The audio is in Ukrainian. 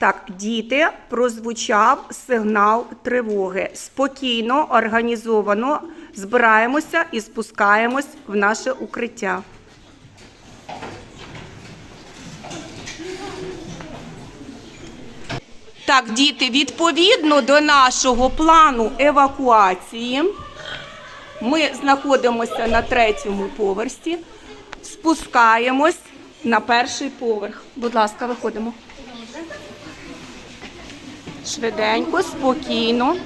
Так, діти, прозвучав сигнал тривоги. Спокійно, організовано збираємося і спускаємось в наше укриття. Так, діти, відповідно до нашого плану евакуації, ми знаходимося на третьому поверсі, спускаємось на перший поверх. Будь ласка, виходимо. Швиденько, спокійно.